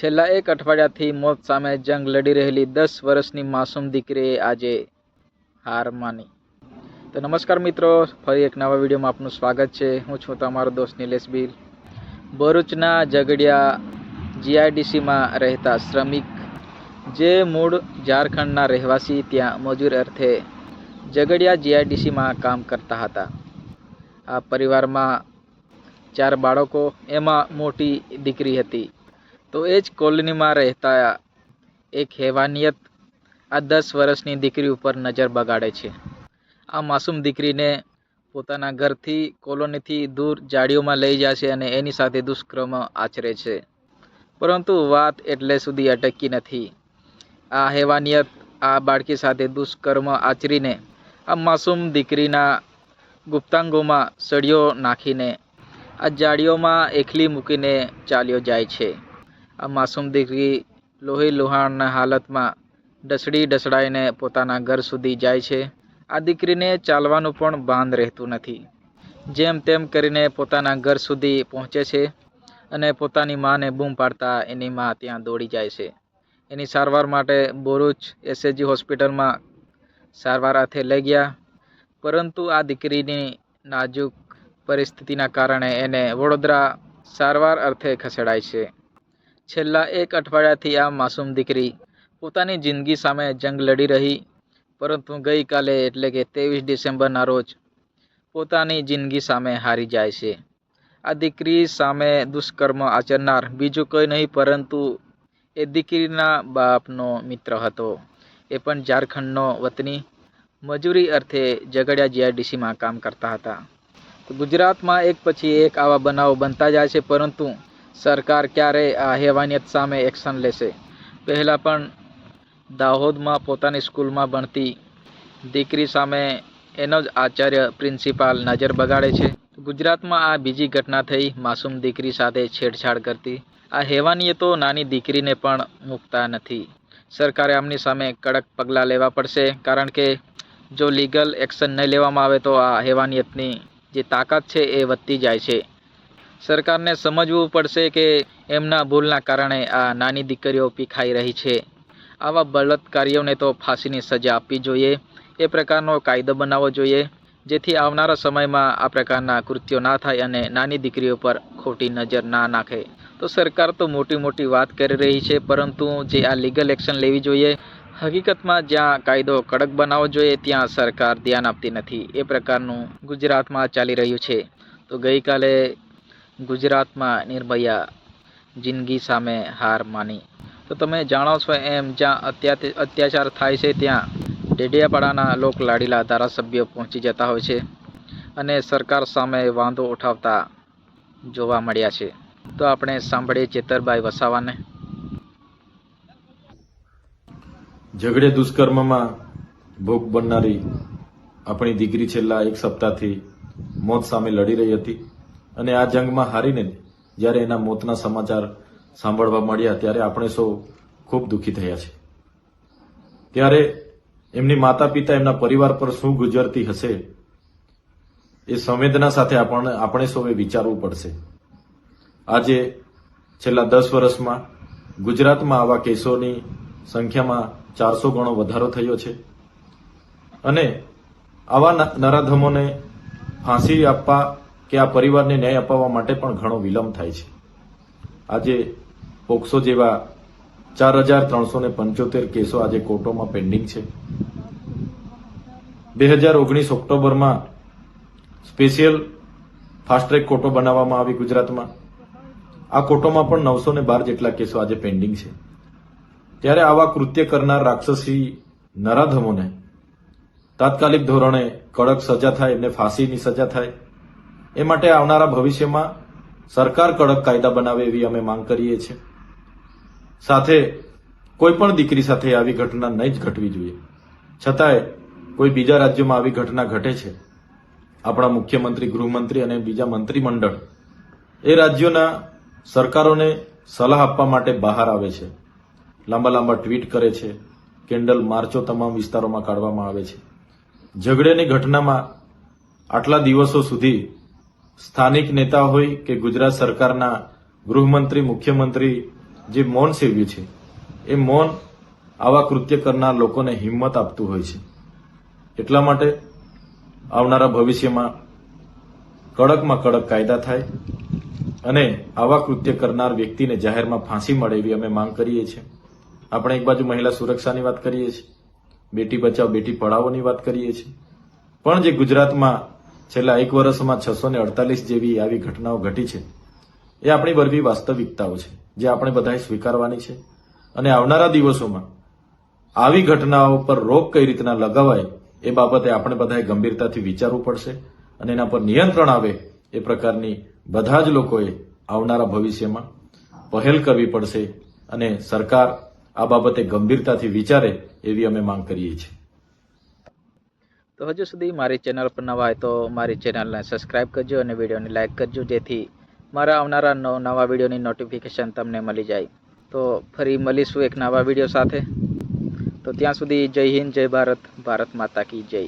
છેલ્લા એક અઠવાડિયાથી મોત સામે જંગ લડી રહેલી દસ વર્ષની માસૂમ દીકરીએ આજે હાર માની. તો નમસ્કાર મિત્રો, ફરી એક નવા વિડીયોમાં આપનું સ્વાગત છે. હું છું તમારો દોસ્ત નિલેશ બિલ ભરૂચના ઝઘડિયા જીઆઈડીસીમાં રહેતા શ્રમિક જે મૂળ ઝારખંડના રહેવાસી ત્યાં મજૂર અર્થે ઝઘડિયા જીઆઈડીસીમાં કામ કરતા હતા. આ પરિવારમાં ચાર બાળકો, એમાં મોટી દીકરી હતી. તો એ જ કોલોનીમાં રહેતા એક હેવાનિયત આ દસ વર્ષની દીકરી ઉપર નજર બગાડે છે. આ માસૂમ દીકરીને પોતાના ઘરથી, કોલોનીથી દૂર જાડીઓમાં લઈ જાય છે અને એની સાથે દુષ્કર્મ આચરે છે. પરંતુ વાત એટલે સુધી અટકી નથી. આ હેવાનિયત આ બાળકી સાથે દુષ્કર્મ આચરીને આ માસૂમ દીકરીના ગુપ્તાંગોમાં સળીઓ નાખીને આ જાળીઓમાં એકલી મૂકીને ચાલ્યો જાય છે. આ માસૂમ દીકરી લોહી લુહાણના હાલતમાં ડસડી ડસડાઈને પોતાના ઘર સુધી જાય છે. આ દીકરીને ચાલવાનું પણ ભાન રહેતું નથી. જેમ તેમ કરીને પોતાના ઘર સુધી પહોંચે છે અને પોતાની માને બૂમ પાડતા એની મા ત્યાં દોડી જાય છે. એની સારવાર માટે બોરુચ એસએજી હોસ્પિટલમાં સારવાર અર્થે લઈ ગયા. પરંતુ આ દીકરીની નાજુક પરિસ્થિતિના કારણે એને વડોદરા સારવાર અર્થે ખસેડાય છે. છેલ્લા એક અઠવાડિયાથી આ માસૂમ દીકરી પોતાની જિંદગી સામે જંગ લડી રહી, પરંતુ ગઈકાલે એટલે કે ત્રેવીસ ડિસેમ્બરના રોજ પોતાની જિંદગી સામે હારી જાય છે. આ દીકરી સામે દુષ્કર્મ આચરનાર બીજું કોઈ નહીં, પરંતુ એ દીકરીના બાપનો મિત્ર હતો. એ પણ ઝારખંડનો વતની, મજૂરી અર્થે ઝઘડિયા જીઆઈડીસીમાં કામ કરતા હતા. ગુજરાતમાં એક પછી એક આવા બનાવો બનતા જાય છે, પરંતુ સરકાર ક્યારે આ હેવાનિયત સામે એક્શન લેશે. પહેલાં પણ દાહોદમાં પોતાની સ્કૂલમાં ભણતી દીકરી સામે એનો જ આચાર્ય પ્રિન્સિપાલ નજર બગાડે છે. ગુજરાતમાં આ બીજી ઘટના થઈ માસૂમ દીકરી સાથે છેડછાડ કરતી. આ હેવાનિયતો નાની દીકરીને પણ મૂકતા નથી. સરકારે આમની સામે કડક પગલાં લેવા પડશે, કારણ કે જો લીગલ એક્શન નહીં લેવામાં આવે તો આ હેવાનિયતની જે તાકાત છે એ વધતી જાય છે. સરકારને સમજવું પડશે કે એમના ભૂલના કારણે આ નાની દીકરીઓ પીખાઈ રહી છે. આવા બળાત્કારીઓને તો ફાંસીની સજા આપવી જોઈએ. એ પ્રકારનો કાયદો બનાવવો જોઈએ, જેથી આવનારા સમયમાં આ પ્રકારના કૃત્યો ના થાય અને નાની દીકરીઓ પર ખોટી નજર ના નાખે. તો સરકાર તો મોટી મોટી વાત કરી રહી છે, પરંતુ જે આ લીગલ એક્શન લેવી જોઈએ, હકીકતમાં જ્યાં કાયદો કડક બનાવવો જોઈએ, ત્યાં સરકાર ધ્યાન આપતી નથી. એ પ્રકારનું ગુજરાતમાં ચાલી રહ્યું છે. તો ગઈકાલે ગુજરાતમાં નિર્ભયા જિંદગી સામે હાર માની. તો તમે જાણો છો એમ, જ્યાં અત્યા અત્યાચાર થાય છે, ત્યાં ડેડિયાપાડાના લોક લાડીલા ધારાસભ્યો પહોંચી જતા હોય છે અને સરકાર સામે વાંધો ઉઠાવતા જોવા મળ્યા છે. તો આપણે સાંભળીએ ચેતરભાઈ વસાવાને. ઝઘડે દુષ્કર્મમાં ભોગ બનનારી આપણી દીકરી છેલ્લા એક સપ્તાહથી મોત સામે લડી રહી હતી. અને આ જંગમાં હારીને જ્યારે એના મોતના સમાચાર સાંભળવા મળ્યા ત્યારે આપણે સૌ ખૂબ દુઃખી થયા છે. ત્યારે એમની માતા પિતા એમના પરિવાર પર શું ગુજરતી હશે એ સંવેદના સાથે આપણને આપણે સૌએ વિચારવું પડશે. આજે છેલ્લા દસ વર્ષમાં ગુજરાતમાં આવા કેસોની સંખ્યામાં ચારસો ગણો વધારો થયો છે અને આવા નરાધમોને ફાંસી આપવા કે આ પરિવારને ન્યાય અપાવવા માટે પણ ઘણો વિલંબ થાય છે. આજે પોક્સો જેવા ચાર હજાર ત્રણસો પંચોતેર કેસો આજે કોર્ટોમાં પેન્ડિંગ છે. બે હજાર ઓગણીસ ઓક્ટોબરમાં સ્પેશિયલ ફાસ્ટ ટ્રેક કોર્ટો બનાવવામાં આવી ગુજરાતમાં. આ કોર્ટોમાં પણ નવસો ને બાર જેટલા કેસો આજે પેન્ડિંગ છે. ત્યારે આવા કૃત્ય કરનાર રાક્ષસી નરાધમોને તાત્કાલિક ધોરણે કડક સજા થાય એમને ફાંસીની સજા થાય. એ માટે આવનારા ભવિષ્યમાં સરકાર કડક કાયદા બનાવે એવી અમે માંગ કરીએ છીએ. સાથે કોઈ પણ દીકરી સાથે આવી ઘટના નહીં જ ઘટવી જોઈએ. છતાંય કોઈ બીજા રાજ્યોમાં આવી ઘટના ઘટે છે. આપણા મુખ્યમંત્રી, ગૃહમંત્રી અને બીજા મંત્રીમંડળ એ રાજ્યોના સરકારોને સલાહ આપવા માટે બહાર આવે છે. લાંબા લાંબા ટ્વીટ કરે છે. કેન્ડલ માર્ચો તમામ વિસ્તારોમાં કાઢવામાં આવે છે. ઝઘડેની ઘટનામાં આટલા દિવસો સુધી સ્થાનિક નેતા હોય કે ગુજરાત સરકારના ગૃહમંત્રી, મુખ્યમંત્રી જે મૌન સેવ્યું છે, એ મૌન આવા કૃત્ય કરનાર લોકોને હિંમત આપતું હોય છે. એટલા માટે આવનારા ભવિષ્યમાં કડકમાં કડક કાયદા થાય અને આવા કૃત્ય કરનાર વ્યક્તિને જાહેરમાં ફાંસી મળે એવી અમે માંગ કરીએ છીએ. આપણે એક બાજુ મહિલા સુરક્ષાની વાત કરીએ છીએ, બેટી બચાવ, બેટી પઢાઓની વાત કરીએ છીએ. પણ જે ગુજરાતમાં છેલ્લા એક વર્ષમાં છસો ને અડતાલીસ જેવી આવી ઘટનાઓ ઘટી છે. એ આપણી વરવી વાસ્તવિકતાઓ છે, જે આપણે બધાએ સ્વીકારવાની છે. અને આવનારા દિવસોમાં આવી ઘટનાઓ પર રોક કઈ રીતના લગાવાય, એ બાબતે આપણે બધાએ ગંભીરતાથી વિચારવું પડશે અને એના પર નિયંત્રણ આવે એ પ્રકારની બધા જ લોકોએ આવનારા ભવિષ્યમાં પહેલ કરવી પડશે અને સરકાર આ બાબતે ગંભીરતાથી વિચારે એવી અમે માંગ કરીએ છીએ. તો હજુ સુધી મારી ચેનલ પર નવા હોય તો મારી ચેનલને સબસ્ક્રાઇબ કરજો અને વિડીયોને લાઇક કરજો, જેથી મારા આવનારા નવા વિડીયોની નોટિફિકેશન તમને મળી જાય. તો ફરી મળીશું એક નવા વીડિયો સાથે. તો ત્યાં સુધી જય હિન્દ, જય ભારત ભારત માતા કી જય.